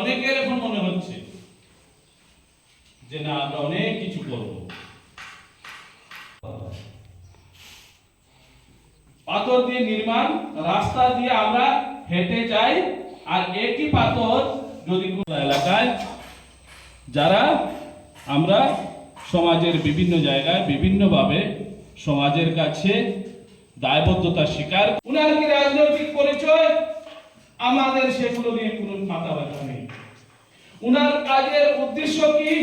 অনেকের এখন মনে হচ্ছে যে না, আমরা অনেক কিছু করব। পাথর দিয়ে নির্মাণ, রাস্তা দিয়ে আমরা হেঁটে যাই, আর একই পাথর যদি কোনো এলাকায়, যারা আমরা সমাজের বিভিন্ন জায়গায় বিভিন্নভাবে সমাজের কাছে দায়বদ্ধতা স্বীকার উনার কি রাজনৈতিক পরিচয়? আমাদের সেগুলো নিয়ে কোনো মাথা ব্যথা নেই। উনার কাজের উদ্দেশ্য কি?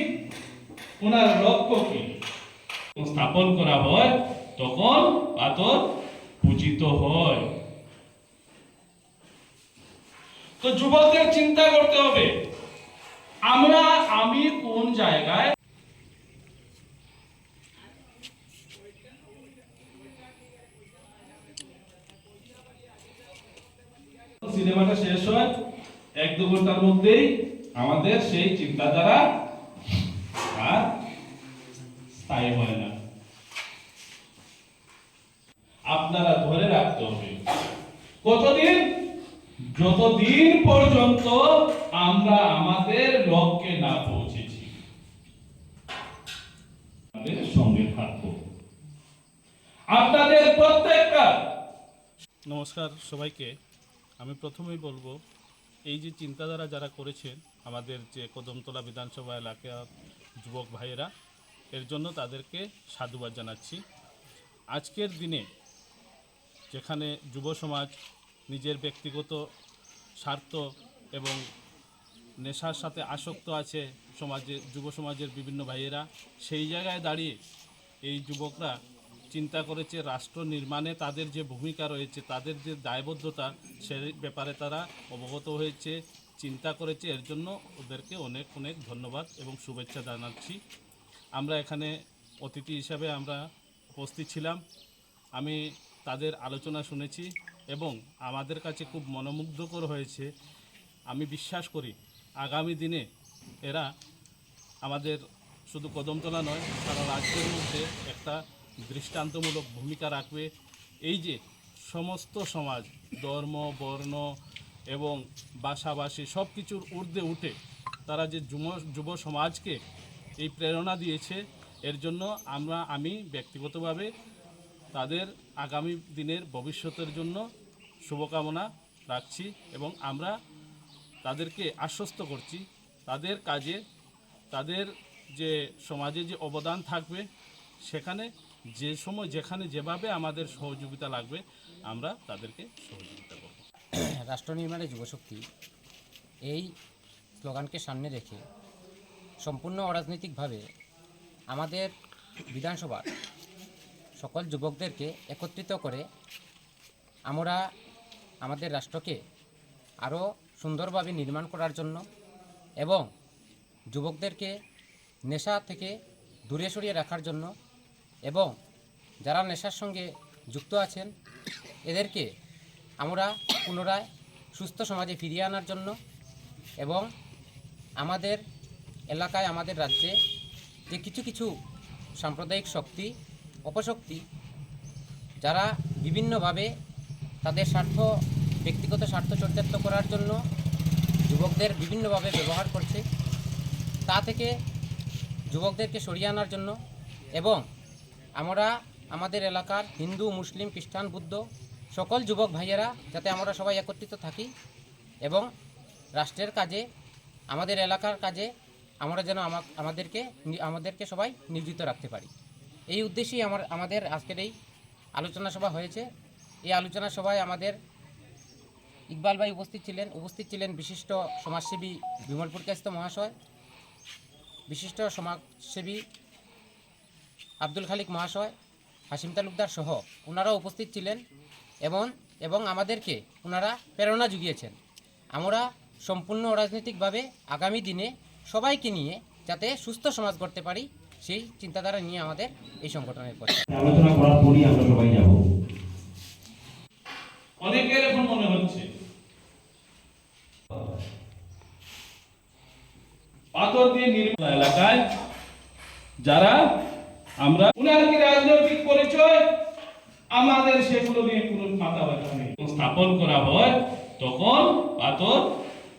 উনার লক্ষ্য কি? স্থাপন করা হয়, তখন পাথর পূজিত হয়। তো যুবকদের চিন্তা করতে হবে, আমরা, আমি কোন জায়গায়? সিনেমাটা শেষ হয়, এক দু ঘণ্টার মধ্যেই আমাদের সেই চিন্তাধারা আর স্থায়ী হয় না। আপনারা ধরে রাখতে হবে, কতদিন? যতদিন পর্যন্ত আমরা আমাদের লক্ষ্যে না পৌঁছেছি। সঙ্গে থাকব। আপনাদের প্রত্যেকটা নমস্কার সবাইকে। আমি প্রথমেই বলব, এই যে চিন্তাধারা যারা করেছেন আমাদের যে কদমতলা বিধানসভা এলাকার যুবক ভাইয়েরা, এর জন্য তাদেরকে সাধুবাদ জানাচ্ছি। আজকের দিনে যেখানে যুব সমাজ নিজের ব্যক্তিগত স্বার্থ এবং নেশার সাথে আসক্ত আছে সমাজে, যুব সমাজের বিভিন্ন ভাইয়েরা, সেই জায়গায় দাঁড়িয়ে এই যুবকরা চিন্তা করেছে রাষ্ট্র নির্মাণে তাদের যে ভূমিকা রয়েছে, তাদের যে দায়বদ্ধতা সে ব্যাপারে তারা অবগত হয়েছে। চিন্তা করেছে, এর জন্য ওদেরকে অনেক অনেক ধন্যবাদ এবং শুভেচ্ছা জানাচ্ছি। আমরা এখানে অতিথি হিসাবে আমরা উপস্থিত ছিলাম। আমি তাদের আলোচনা শুনেছি এবং আমাদের কাছে খুব মনোমুগ্ধকর হয়েছে। আমি বিশ্বাস করি, আগামী দিনে এরা আমাদের শুধু কদমতলা নয়, সারা রাজ্যের মধ্যে একটা দৃষ্টান্তমূলক ভূমিকা রাখবে। এই যে সমস্ত সমাজ, ধর্ম, বর্ণ এবং বাসাবাসী সব কিছুর ঊর্ধ্বে উঠে তারা যে যুব যুব সমাজকে এই প্রেরণা দিয়েছে, এর জন্য আমরা, আমি ব্যক্তিগতভাবে তাদের আগামী দিনের ভবিষ্যতের জন্য শুভকামনা রাখছি এবং আমরা তাদেরকে আশ্বস্ত করছি। তাদের কাজে, তাদের যে সমাজে যে অবদান থাকবে, সেখানে যে সময়, যেখানে যেভাবে আমাদের সহযোগিতা লাগবে, আমরা তাদেরকে সহযোগিতা করব। রাষ্ট্র নির্মাণে যুবশক্তি এই স্লোগানকে সামনে রেখে সম্পূর্ণ অরাজনৈতিকভাবে আমাদের বিধানসভার সকল যুবকদেরকে একত্রিত করে আমরা আমাদের রাষ্ট্রকে আরও সুন্দরভাবে নির্মাণ করার জন্য এবং যুবকদেরকে নেশা থেকে দূরে সরিয়ে রাখার জন্য এবং যারা নেশার সঙ্গে যুক্ত আছেন, এদেরকে আমরা পুনরায় সুস্থ সমাজে ফিরিয়ে আনার জন্য এবং আমাদের এলাকায়, আমাদের রাজ্যে যে কিছু কিছু সাম্প্রদায়িক শক্তি, অপশক্তি, যারা বিভিন্নভাবে তাদের স্বার্থ, ব্যক্তিগত স্বার্থ চরিতার্থ করার জন্য যুবকদের বিভিন্নভাবে ব্যবহার করছে, তা থেকে যুবকদেরকে সরিয়ে আনার জন্য এবং আমরা আমাদের এলাকার হিন্দু, মুসলিম, খ্রিস্টান, বুদ্ধ সকল যুবক ভাইয়েরা, যাতে আমরা সবাই একত্রিত থাকি এবং রাষ্ট্রের কাজে, আমাদের এলাকার কাজে আমরা যেন আমা- আমাদেরকে আমাদেরকে সবাই নিয়োজিত রাখতে পারি। এই উদ্দেশ্যেই আমার, আমাদের আজকের এই আলোচনা সভা হয়েছে। এই আলোচনা সভায় আমাদের ইকবাল ভাই উপস্থিত ছিলেন। উপস্থিত ছিলেন বিশিষ্ট সমাজসেবী বিমলপুর কাস্ত মহাশয়, বিশিষ্ট সমাজসেবী আব্দুল খালিক মহাশয় হাসিম তালুকদার সহ। ওনারাও উপস্থিত ছিলেন। এবং এবং আমাদেরকে ওনারা প্রেরণা জুগিয়েছেন। আমরা সম্পূর্ণ রাজনৈতিকভাবে আগামী দিনে সবাইকে নিয়ে যাতে সুস্থ সমাজ করতে পারি সেই চিন্তাধারা নিয়ে আমাদের এই সংগঠনের পথে। আলোচনা করার পরই আমরা সবাই যাব। অনেকের এখন মনে হচ্ছে পাথর দিয়ে নির্মাণ এলাকায় যারা আমরা উনার কি রাজনৈতিক পরিচয়? আমাদের সেগুলো নিয়ে কোনো মাথা ব্যথা নেই। স্থাপন করা হয়, তখন পাথর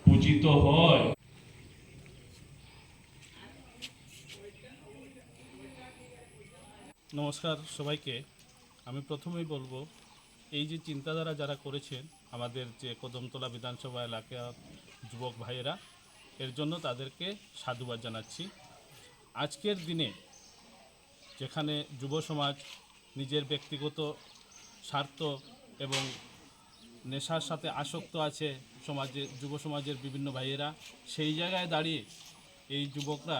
পূজিত হয়। নমস্কার সবাইকে। আমি প্রথমেই বলব, এই যে চিন্তাধারা যারা করেছেন, আমাদের যে কদমতলা বিধানসভা এলাকার যুবক ভাইয়েরা, এর জন্য তাদেরকে সাধুবাদ জানাচ্ছি। আজকের দিনে যেখানে যুব সমাজ নিজের ব্যক্তিগত স্বার্থ এবং নেশার সাথে আসক্ত আছে সমাজে, যুব সমাজের বিভিন্ন ভাইয়েরা। সেই জায়গায় দাঁড়িয়ে এই যুবকরা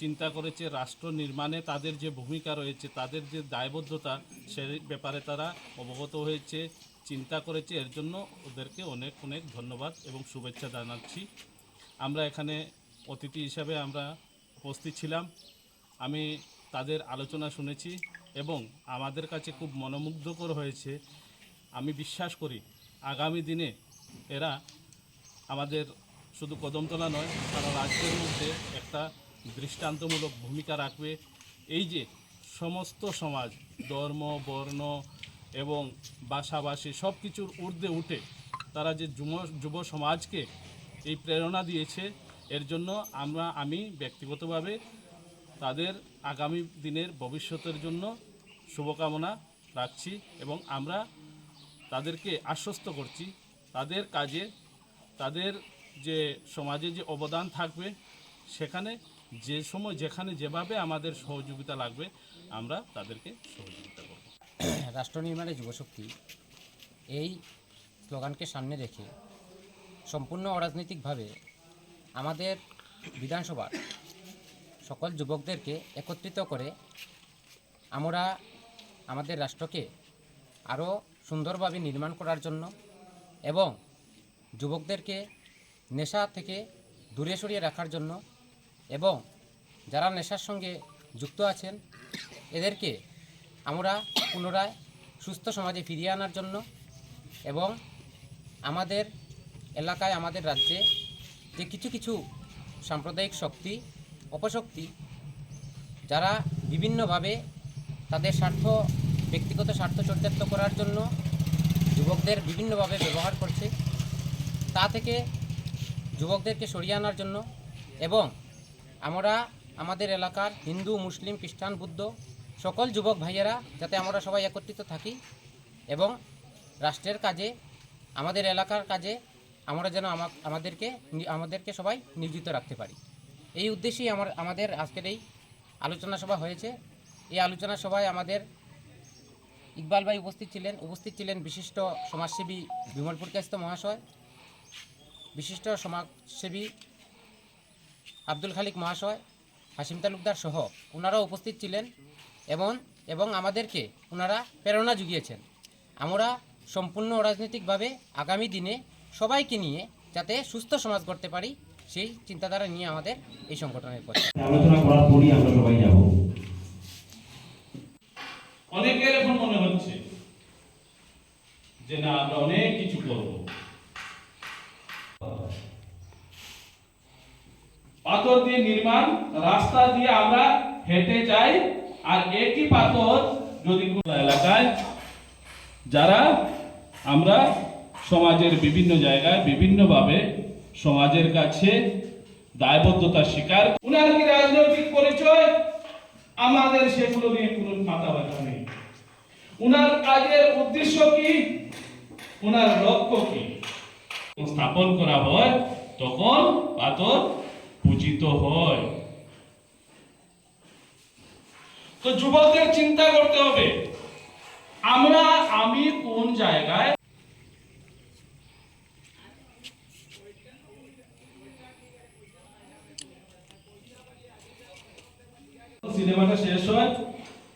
চিন্তা করেছে, রাষ্ট্র নির্মাণে তাদের যে ভূমিকা রয়েছে, তাদের যে দায়বদ্ধতা সে ব্যাপারে তারা অবগত হয়েছে, চিন্তা করেছে। এর জন্য ওদেরকে অনেক অনেক ধন্যবাদ এবং শুভেচ্ছা জানাচ্ছি। আমরা এখানে অতিথি হিসাবে আমরা উপস্থিত ছিলাম। আমি তাদের আলোচনা শুনেছি। এবং আমাদের কাছে খুব মনোমুগ্ধকর হয়েছে। আমি বিশ্বাস করি, আগামী দিনে এরা আমাদের শুধু কদমতলা নয়, সারা রাজ্যের মধ্যে একটা দৃষ্টান্তমূলক ভূমিকা রাখবে। এই যে সমস্ত সমাজ, ধর্ম, বর্ণ এবং বাসাবাসী সব কিছুর ঊর্ধ্বে উঠে তারা যে যুব যুব সমাজকে এই প্রেরণা দিয়েছে, এর জন্য আমরা, আমি ব্যক্তিগতভাবে তাদের আগামী দিনের ভবিষ্যতের জন্য শুভকামনা রাখছি এবং আমরা তাদেরকে আশ্বস্ত করছি। তাদের কাজে, তাদের যে সমাজে যে অবদান থাকবে, সেখানে যে সময়, যেখানে যেভাবে আমাদের সহযোগিতা লাগবে, আমরা তাদেরকে সহযোগিতা করব। রাষ্ট্র নির্মাণে যুবশক্তি এই স্লোগানকে সামনে রেখে সম্পূর্ণ অরাজনৈতিকভাবে আমাদের বিধানসভার সকল যুবকদেরকে একত্রিত করে আমরা আমাদের রাষ্ট্রকে আরও সুন্দরভাবে নির্মাণ করার জন্য এবং যুবকদেরকে নেশা থেকে দূরে সরিয়ে রাখার জন্য এবং যারা নেশার সঙ্গে যুক্ত আছেন, এদেরকে আমরা পুনরায় সুস্থ সমাজে ফিরিয়ে আনার জন্য এবং আমাদের এলাকায়, আমাদের রাজ্যে যে কিছু কিছু সাম্প্রদায়িক শক্তি অপশক্তি, যারা বিভিন্নভাবে তাদের স্বার্থ, ব্যক্তিগত স্বার্থ চরিতার্থ করার জন্য যুবকদের বিভিন্নভাবে ব্যবহার করছে, তা থেকে যুবকদেরকে সরিয়ে আনার জন্য এবং আমরা আমাদের এলাকার হিন্দু, মুসলিম, খ্রিস্টান, বুদ্ধ সকল যুবক ভাইয়েরা যাতে আমরা সবাই একত্রিত থাকি এবং রাষ্ট্রের কাজে, আমাদের এলাকার কাজে আমরা যেন আমাদেরকে আমাদেরকে সবাই নিয়োজিত রাখতে পারি। এই উদ্দেশ্যেই আমার, আমাদের আজকের এই আলোচনা সভা হয়েছে। এই আলোচনা সভায় আমাদের ইকবাল ভাই উপস্থিত ছিলেন। উপস্থিত ছিলেন বিশিষ্ট সমাজসেবী বিমলপুর কাস্ত মহাশয়, বিশিষ্ট সমাজসেবী আব্দুল খালিক মহাশয় হাসিম তালুকদার সহ ওনারাও উপস্থিত ছিলেন এবং এবং আমাদেরকে ওনারা প্রেরণা জুগিয়েছেন। আমরা সম্পূর্ণ অরাজনৈতিকভাবে আগামী দিনে সবাইকে নিয়ে যাতে সুস্থ সমাজ গড়তে পারি সেই চিন্তাধারা নিয়ে আমাদের এই সংগঠনের পথে। আলোচনা করার পরই আমরা সবাই যাব। অনেকের এখন মনে হচ্ছে যে না, আমরা অনেক কিছু করব। পাথর দিয়ে নির্মাণ, রাস্তা দিয়ে আমরা হেঁটে যাই, আর একই পাথর যদি কোনো এলাকায়, যারা আমরা সমাজের বিভিন্ন জায়গায় বিভিন্নভাবে সমাজের কাছে দায়বদ্ধতা স্বীকার উনার কি রাজনৈতিক পরিচয়? আমাদের সেগুলো নিয়ে কোনো মাথা ব্যথা নেই। উনার কাজের উদ্দেশ্য কি? উনার লক্ষ্য কি? স্থাপন করা হয় তখন পাথর পূজিত হয়। তো যুবকদের চিন্তা করতে হবে আমরা আমি কোন জায়গায় সিনেমাটা শেষ হয়,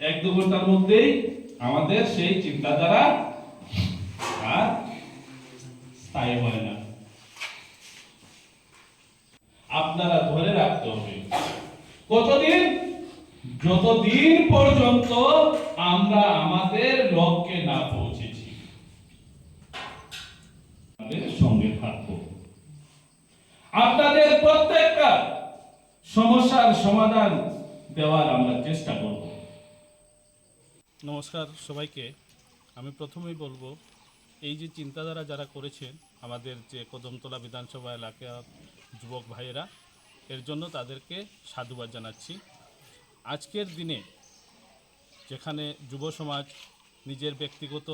এক দু ঘণ্টার মধ্যেই আমাদের সেই চিন্তাধারা আর স্থায়ী হয় না। আপনারা ধরে রাখতে হবে, কতদিন? যতদিন পর্যন্ত আমরা আমাদের লক্ষ্যে না পৌঁছেছি সঙ্গে থাকব। আপনাদের প্রত্যেকটা সমস্যার সমাধান দেওয়ার আমরা চেষ্টা করব। নমস্কার সবাইকে। আমি প্রথমেই বলব, এই যে চিন্তাধারা যারা করেছেন, আমাদের যে কদমতলা বিধানসভা এলাকার যুবক ভাইয়েরা, এর জন্য তাদেরকে সাধুবাদ জানাচ্ছি। আজকের দিনে যেখানে যুব সমাজ নিজের ব্যক্তিগত